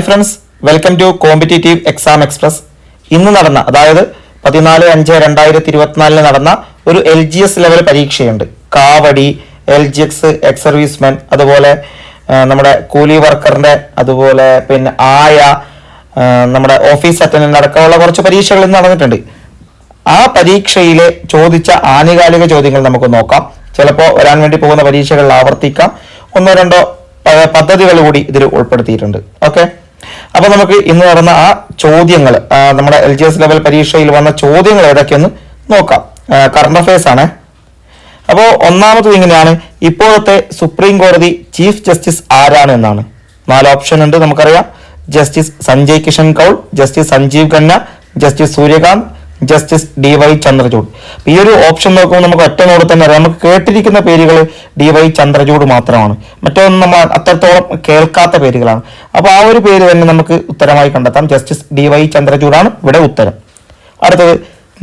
Hi friends welcome to competitive exam express. ഇന്ന് നടന്ന അതായത് പതിനാല് അഞ്ച് രണ്ടായിരത്തി ഇരുപത്തിനാലിന് നടന്ന ഒരു എൽ ജി എസ് ലെവൽ പരീക്ഷയുണ്ട്. കാവടി L G ex ex servicemen അതുപോലെ നമ്മുടെ കൂലി വർക്കറിന്റെ അതുപോലെ പിന്നെ ആയ നമ്മുടെ ഓഫീസ് അറ്റൻഡന്റ് അടക്കമുള്ള കുറച്ച് പരീക്ഷകൾ ഇന്ന് നടന്നിട്ടുണ്ട്. ആ പരീക്ഷയിലെ ചോദിച്ച ആനുകാലിക ചോദ്യങ്ങൾ നമുക്ക് നോക്കാം. ചിലപ്പോൾ വരാൻ വേണ്ടി പോകുന്ന പരീക്ഷകളിൽ ആവർത്തിക്കാം. ഒന്നോ രണ്ടോ പദ്ധതികൾ കൂടി ഇതിൽ ഉൾപ്പെടുത്തിയിട്ടുണ്ട്. ഓക്കെ? അപ്പൊ നമുക്ക് ഇന്ന് നടന്ന ആ ചോദ്യങ്ങൾ നമ്മുടെ എൽ ജി എസ് ലെവൽ പരീക്ഷയിൽ വന്ന ചോദ്യങ്ങൾ ഏതൊക്കെയെന്ന് നോക്കാം. കറണ്ട് അഫയേഴ്സ് ആണ്. അപ്പോൾ ഒന്നാമത്തത് ഇങ്ങനെയാണ്. ഇപ്പോഴത്തെ സുപ്രീം കോടതി ചീഫ് ജസ്റ്റിസ് ആരാണ് എന്നാണ്. നാല് ഓപ്ഷൻ ഉണ്ട് നമുക്കറിയാം. Justice Sanjay Kishan Kaul justice Sanjiv Khanna justice Suryakant justice D Y Chandrachud ഈ ഒരു ഓപ്ഷൻ നോക്കുമ്പോൾ നമുക്ക് ഒറ്റ നോട് തന്നെ അറിയാം. നമുക്ക് കേട്ടിരിക്കുന്ന പേരുകൾ ഡി വൈ ചന്ദ്രചൂഡ് മാത്രമാണ്. മറ്റൊന്നും നമ്മൾ അത്രത്തോളം കേൾക്കാത്ത പേരുകളാണ്. അപ്പോൾ ആ ഒരു പേര് തന്നെ നമുക്ക് ഉത്തരമായി കണ്ടെത്താം. ജസ്റ്റിസ് ഡി വൈ ചന്ദ്രചൂഡാണ് ഇവിടെ ഉത്തരം. അടുത്തത്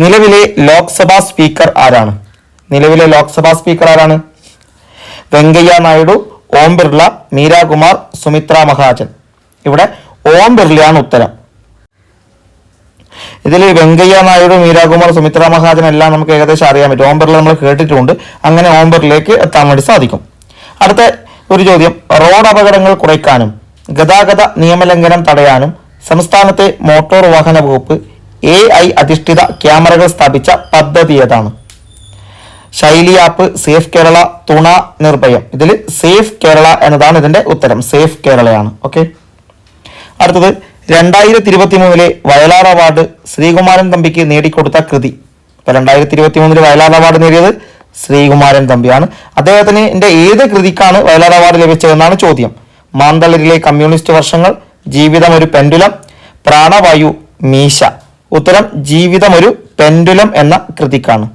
നിലവിലെ ലോക്സഭാ സ്പീക്കർ ആരാണ്? നിലവിലെ ലോക്സഭാ സ്പീക്കർ ആരാണ്? വെങ്കയ്യ നായിഡു ഓം ബിർള മീരാകുമാർ സുമിത്ര മഹാജൻ. ഇവിടെ ഓം ബിർളയാണ് ഉത്തരം. ഇതിൽ വെങ്കയ്യ നായിഡു മീരാകുമാർ സുമിത്ര മഹാജൻ എല്ലാം നമുക്ക് ഏകദേശം അറിയാൻ പറ്റും. ഓം നമ്മൾ കേട്ടിട്ടുണ്ട്. അങ്ങനെ ഓംബറിലേക്ക് എത്താൻ വേണ്ടി സാധിക്കും. അടുത്ത ഒരു ചോദ്യം. റോഡ് അപകടങ്ങൾ കുറയ്ക്കാനും ഗതാഗത നിയമലംഘനം തടയാനും സംസ്ഥാനത്തെ മോട്ടോർ വാഹന വകുപ്പ് എ ഐ അധിഷ്ഠിത ക്യാമറകൾ സ്ഥാപിച്ച പദ്ധതി ഏതാണ്? ശൈലി ആപ്പ് സേഫ് കേരള തുണ നിർഭയം. ഇതിൽ സേഫ് കേരള എന്നതാണ് ഇതിന്റെ ഉത്തരം. സേഫ് കേരളയാണ്. ഓക്കെ? അടുത്തത്. രണ്ടായിരത്തി ഇരുപത്തി മൂന്നിലെ വയലാർ അവാർഡ് ശ്രീകുമാരൻ തമ്പിക്ക് നേടിക്കൊടുത്ത കൃതി. ഇപ്പൊ രണ്ടായിരത്തി ഇരുപത്തി മൂന്നിൽ വയലാർ അവാർഡ് നേടിയത് ശ്രീകുമാരൻ തമ്പിയാണ്. അദ്ദേഹത്തിന് എന്റെ ഏത് കൃതിക്കാണ് വയലാർ അവാർഡ് ലഭിച്ചതെന്നാണ് ചോദ്യം. മാന്തളരിലെ കമ്മ്യൂണിസ്റ്റ് വർഷങ്ങൾ ജീവിതം ഒരു പെൻഡുലം പ്രാണവായു മീശ. ഉത്തരം ജീവിതം ഒരു പെൻഡുലം എന്ന കൃതിക്കാണ്.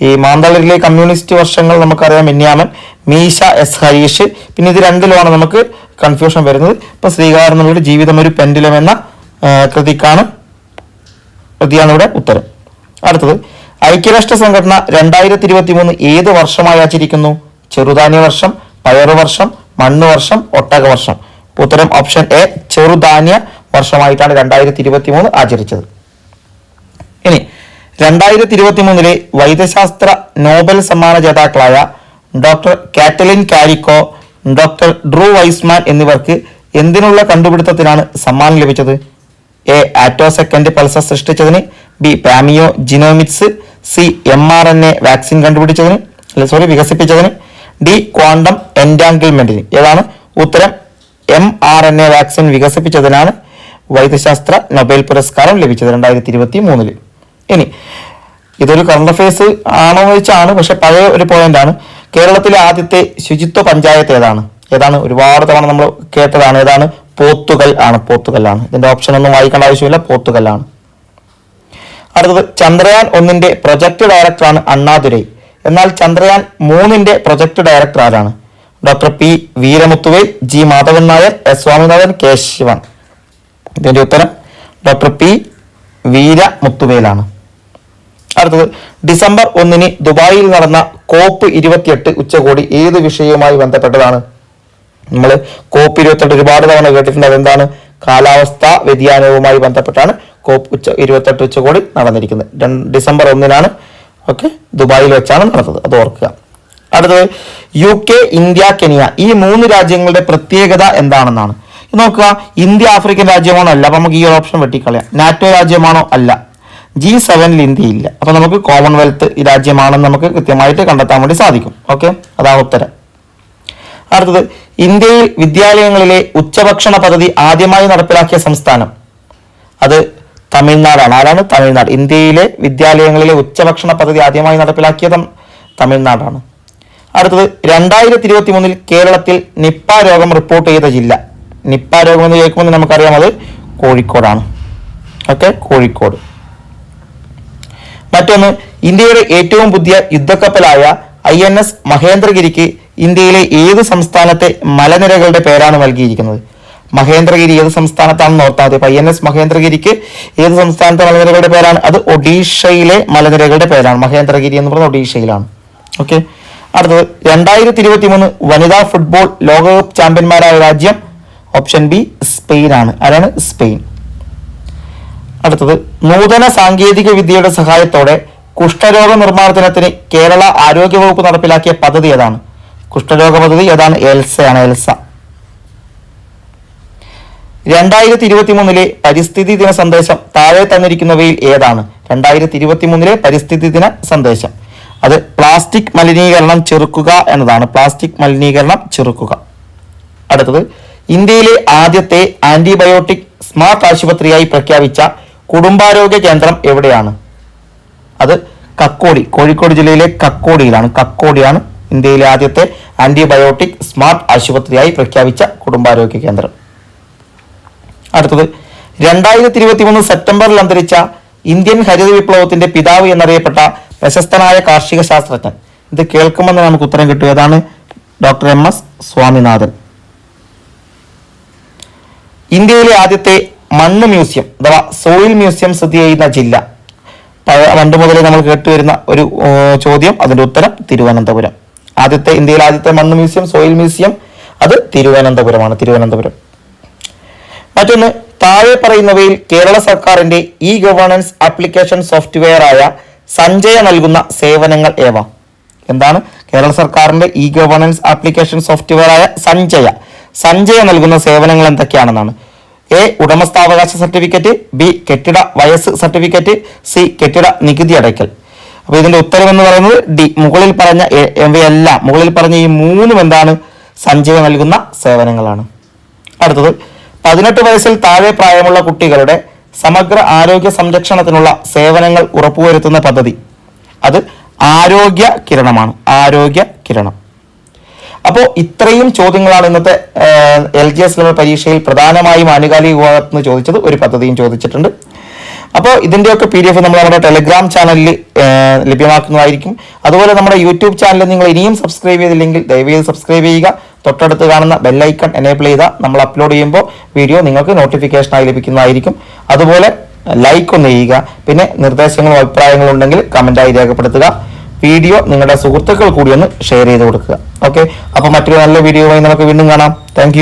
ഈ മാന്തളരിലെ കമ്മ്യൂണിസ്റ്റ് വർഷങ്ങൾ നമുക്കറിയാം മിന്യാമൻ മീശ എസ്. ഹരീഷ്. പിന്നെ ഇത് രണ്ടിലുമാണ് നമുക്ക് കൺഫ്യൂഷൻ വരുന്നത്. ഇപ്പൊ ശ്രീകാരൻ നമ്മുടെ ജീവിതം ഒരു പെൻഡിലം എന്ന കൃതിക്കാണ് കൃതിയാണ് ഇവിടെ ഉത്തരം. അടുത്തത് ഐക്യരാഷ്ട്ര സംഘടന രണ്ടായിരത്തി ഇരുപത്തി മൂന്ന് ഏത് വർഷമായി ആചരിക്കുന്നു? ചെറുധാന്യ വർഷം പയറു വർഷം മണ്ണ് വർഷം ഒട്ടക വർഷം. ഉത്തരം ഓപ്ഷൻ എ ചെറുധാന്യ വർഷമായിട്ടാണ് രണ്ടായിരത്തി ഇരുപത്തി മൂന്ന് ആചരിച്ചത്. രണ്ടായിരത്തി ഇരുപത്തി മൂന്നിലെ വൈദ്യശാസ്ത്ര നോബൽ സമ്മാന ജേതാക്കളായ doctor Katalin Kariko doctor Drew Weissman എന്നിവർക്ക് എന്തിനുള്ള കണ്ടുപിടുത്തത്തിനാണ് സമ്മാനം ലഭിച്ചത്? A. Attosecond pulsar സൃഷ്ടിച്ചതിന് B. Paleogenomics C. M R N A vaccine കണ്ടുപിടിച്ചതിന് അല്ല സോറി വികസിപ്പിച്ചതിന് ഡി. ക്വാണ്ടം എൻഡാങ്കിൾമെന്റിന്. ഏതാണ് ഉത്തരം? M R N A vaccine വികസിപ്പിച്ചതിനാണ് വൈദ്യശാസ്ത്ര നൊബേൽ പുരസ്കാരം ലഭിച്ചത് രണ്ടായിരത്തി ഇരുപത്തി മൂന്നിൽ ഇനി ഇതൊരു കറണ്ട് അഫയേഴ്സ് ആണോ വെച്ചാണ് പക്ഷെ പഴയ ഒരു പോയിന്റ് ആണ്. കേരളത്തിലെ ആദ്യത്തെ ശുചിത്വ പഞ്ചായത്ത് ഏതാണ്? ഏതാണ്? ഒരുപാട് തവണ നമ്മൾ കേട്ടതാണ്. ഏതാണ്? പോത്തുകൽ ആണ്. പോത്തുകല്ലാണ് ഇതിന്റെ ഓപ്ഷൻ ഒന്നും വായിക്കേണ്ട ആവശ്യമില്ല. പോത്തുകല്ലാണ് അടുത്തത് ചന്ദ്രയാൻ ഒന്നിന്റെ പ്രൊജക്ട് ഡയറക്ടറാണ് അണ്ണാദുരൈ എന്നാൽ ചന്ദ്രയാൻ മൂന്നിന്റെ പ്രൊജക്ട് ഡയറക്ടർ ആരാണ്? Doctor P Veeramuthuvel G Madhavan Nair S Swaminathan K Sivan. ഇതിന്റെ ഉത്തരം ഡോക്ടർ പി വീരമുത്തുവേലാണ്. അടുത്തത് ഡിസംബർ ഒന്നിന് ദുബായിൽ നടന്ന കോപ്പ് ഇരുപത്തിയെട്ട് ഉച്ചകോടി ഏത് വിഷയവുമായി ബന്ധപ്പെട്ടതാണ്? നമ്മൾ കോപ്പ് ഇരുപത്തെട്ട് ഒരുപാട് തവണ കേട്ടിട്ടുണ്ട്. അതെന്താണ്? കാലാവസ്ഥ വ്യതിയാനവുമായി ബന്ധപ്പെട്ടാണ് കോപ്പ് ഉച്ച ഇരുപത്തെട്ട് ഉച്ചകോടി നടന്നിരിക്കുന്നത്. ഡിസംബർ ഒന്നിനാണ് ഓക്കെ ദുബായിൽ വെച്ചാണ് നടന്നത്. അത് ഓർക്കുക. അടുത്തത് യു കെ ഇന്ത്യ കെനിയ ഈ മൂന്ന് രാജ്യങ്ങളുടെ പ്രത്യേകത എന്താണെന്നാണ്. നോക്കുക. ഇന്ത്യ ആഫ്രിക്കൻ രാജ്യമാണോ അല്ല? അപ്പൊ നമുക്ക് ഈ ഒരു ഓപ്ഷൻ വെട്ടിക്കളയാം. നാറ്റോ രാജ്യമാണോ അല്ല? ജി സെവനിൽ ഇന്ത്യ ഇല്ല അപ്പൊ നമുക്ക് കോമൺവെൽത്ത് രാജ്യമാണെന്ന് നമുക്ക് കൃത്യമായിട്ട് കണ്ടെത്താൻ വേണ്ടി സാധിക്കും. ഓക്കെ അതാണ് ഉത്തരം. അടുത്തത് ഇന്ത്യയിൽ വിദ്യാലയങ്ങളിലെ ഉച്ചഭക്ഷണ പദ്ധതി ആദ്യമായി നടപ്പിലാക്കിയ സംസ്ഥാനം. അത് തമിഴ്നാടാണ്. ആരാണ്? തമിഴ്നാട്. ഇന്ത്യയിലെ വിദ്യാലയങ്ങളിലെ ഉച്ചഭക്ഷണ പദ്ധതി ആദ്യമായി നടപ്പിലാക്കിയത് തമിഴ്നാടാണ്. അടുത്തത് രണ്ടായിരത്തി ഇരുപത്തി മൂന്നിൽ കേരളത്തിൽ നിപ്പ രോഗം റിപ്പോർട്ട് ചെയ്ത ജില്ല. നിപ്പ രോഗം എന്ന് കേൾക്കുമ്പോൾ നമുക്കറിയാം അത് കോഴിക്കോടാണ്. ഓക്കെ കോഴിക്കോട്. മറ്റൊന്ന് ഇന്ത്യയുടെ ഏറ്റവും പുതിയ യുദ്ധക്കപ്പലായ ഐ എൻ എസ് മഹേന്ദ്രഗിരിക്ക് ഇന്ത്യയിലെ ഏത് സംസ്ഥാനത്തെ മലനിരകളുടെ പേരാണ് നൽകിയിരിക്കുന്നത്? മഹേന്ദ്രഗിരി ഏത് സംസ്ഥാനത്താണെന്ന് ഓർത്താൽ മതി. ഐ എൻ എസ് മഹേന്ദ്രഗിരിക്ക് ഏത് സംസ്ഥാനത്തെ മലനിരകളുടെ പേരാണ്? അത് ഒഡീഷയിലെ മലനിരകളുടെ പേരാണ്. മഹേന്ദ്രഗിരി എന്ന് പറഞ്ഞാൽ ഒഡീഷയിലാണ്. ഓക്കെ? അടുത്തത് രണ്ടായിരത്തി ഇരുപത്തി മൂന്ന് വനിതാ ഫുട്ബോൾ ലോകകപ്പ് ചാമ്പ്യന്മാരായ രാജ്യം ഓപ്ഷൻ ബി സ്പെയിൻ ആണ് ആരാണ്? സ്പെയിൻ. അടുത്തത് നൂതന സാങ്കേതിക വിദ്യയുടെ സഹായത്തോടെ കുഷ്ഠരോഗ നിർമ്മാർജനത്തിന് കേരള ആരോഗ്യവകുപ്പ് നടപ്പിലാക്കിയ പദ്ധതി ഏതാണ്? കുഷ്ഠരോഗ പദ്ധതി ഏതാണ്? എൽസയാണ് എൽസ രണ്ടായിരത്തി ഇരുപത്തി മൂന്നിലെ പരിസ്ഥിതി ദിന സന്ദേശം താഴെ തന്നിരിക്കുന്നവയിൽ ഏതാണ്? രണ്ടായിരത്തി ഇരുപത്തി മൂന്നിലെ പരിസ്ഥിതി ദിന സന്ദേശം. അത് പ്ലാസ്റ്റിക് മലിനീകരണം ചെറുക്കുക എന്നതാണ്. പ്ലാസ്റ്റിക് മലിനീകരണം ചെറുക്കുക. അടുത്തത് ഇന്ത്യയിലെ ആദ്യത്തെ ആന്റിബയോട്ടിക് സ്മാർട്ട് ആശുപത്രിയായി പ്രഖ്യാപിച്ച കുടുംബാരോഗ്യ കേന്ദ്രം എവിടെയാണ്? അത് കക്കോടി കോഴിക്കോട് ജില്ലയിലെ കക്കോടിയിലാണ്. കക്കോടിയാണ് ഇന്ത്യയിലെ ആദ്യത്തെ ആന്റിബയോട്ടിക് സ്മാർട്ട് ആശുപത്രിയായി പ്രഖ്യാപിച്ച കുടുംബാരോഗ്യ കേന്ദ്രം. അടുത്തത് രണ്ടായിരത്തി ഇരുപത്തി മൂന്ന് സെപ്റ്റംബറിൽ അന്തരിച്ച ഇന്ത്യൻ ഹരിത വിപ്ലവത്തിന്റെ പിതാവ് എന്നറിയപ്പെട്ട പ്രശസ്തനായ കാർഷിക ശാസ്ത്രജ്ഞൻ. ഇത് കേൾക്കുമെന്ന് നമുക്ക് ഉത്തരം കിട്ടും. ഏതാണ്? Doctor M S Swaminathan. ഇന്ത്യയിലെ ആദ്യത്തെ മണ്ണ് മ്യൂസിയം അഥവാ സോയിൽ മ്യൂസിയം സ്ഥിതി ചെയ്യുന്ന ജില്ല. പണ്ട് മുതലേ നമ്മൾ കേട്ടുവരുന്ന ഒരു ചോദ്യം അതിന്റെ ഉത്തരം തിരുവനന്തപുരം. ആദ്യത്തെ ഇന്ത്യയിലെ ആദ്യത്തെ മണ്ണ് മ്യൂസിയം സോയിൽ മ്യൂസിയം അത് തിരുവനന്തപുരമാണ് തിരുവനന്തപുരം. മറ്റൊന്ന് താഴെ പറയുന്നവയിൽ കേരള സർക്കാരിന്റെ ഇ ഗവേണൻസ് ആപ്ലിക്കേഷൻ സോഫ്റ്റ്വെയർ ആയ സഞ്ജയ നൽകുന്ന സേവനങ്ങൾ ഏവ? എന്താണ്? കേരള സർക്കാരിന്റെ ഇ ഗവേണൻസ് ആപ്ലിക്കേഷൻ സോഫ്റ്റ്വെയർ ആയ സഞ്ജയ. സഞ്ജയ നൽകുന്ന സേവനങ്ങൾ എന്തൊക്കെയാണെന്നാണ്? എ ഉടമസ്ഥാവകാശ സർട്ടിഫിക്കറ്റ് ബി കെട്ടിട വയസ്സ് സർട്ടിഫിക്കറ്റ് സി കെട്ടിട നികുതി അടയ്ക്കൽ. അപ്പോൾ ഇതിന്റെ ഉത്തരം എന്ന് പറയുന്നത് ഡി മുകളിൽ പറഞ്ഞ എല്ലാം മുകളിൽ പറഞ്ഞ ഈ മൂന്നും എന്താണ്? സഞ്ജയ നൽകുന്ന സേവനങ്ങളാണ്. അടുത്തത് പതിനെട്ട് വയസ്സിൽ താഴെ പ്രായമുള്ള കുട്ടികളുടെ സമഗ്ര ആരോഗ്യ സംരക്ഷണത്തിനുള്ള സേവനങ്ങൾ ഉറപ്പുവരുത്തുന്ന പദ്ധതി. അത് ആരോഗ്യ കിരണമാണ് ആരോഗ്യ കിരണം. അപ്പോൾ ഇത്രയും ചോദ്യങ്ങളാണ് ഇന്നത്തെ എൽ ജി എസ് ലെവൽ പരീക്ഷയിൽ പ്രധാനമായും ആനുകാലിക വിഭാഗത്ത് നിന്ന് ചോദിച്ചത്. ഒരു പദ്ധതിയും ചോദിച്ചിട്ടുണ്ട്. അപ്പോൾ ഇതിന്റെയൊക്കെ പി ഡി എഫ് നമ്മൾ നമ്മുടെ ടെലിഗ്രാം ചാനലിൽ ലഭ്യമാക്കുന്നതായിരിക്കും. അതുപോലെ നമ്മുടെ യൂട്യൂബ് ചാനൽ നിങ്ങൾ ഇനിയും സബ്സ്ക്രൈബ് ചെയ്തില്ലെങ്കിൽ ദയവേത് സബ്സ്ക്രൈബ് ചെയ്യുക. തൊട്ടടുത്ത് കാണുന്ന ബെല്ലൈക്കൺ എനേബിൾ ചെയ്താൽ നമ്മൾ അപ്ലോഡ് ചെയ്യുമ്പോൾ വീഡിയോ നിങ്ങൾക്ക് നോട്ടിഫിക്കേഷനായി ലഭിക്കുന്നതായിരിക്കും. അതുപോലെ ലൈക്ക് ഒന്ന് ചെയ്യുക. പിന്നെ നിർദ്ദേശങ്ങളും അഭിപ്രായങ്ങളും ഉണ്ടെങ്കിൽ കമന്റായി രേഖപ്പെടുത്തുക. വീഡിയോ നിങ്ങളുടെ സുഹൃത്തുക്കൾ കൂടി ഒന്ന് ഷെയർ ചെയ്ത് കൊടുക്കുക. ഓക്കെ അപ്പോൾ മറ്റൊരു നല്ല വീഡിയോയുമായി നമുക്ക് വീണ്ടും കാണാം. താങ്ക്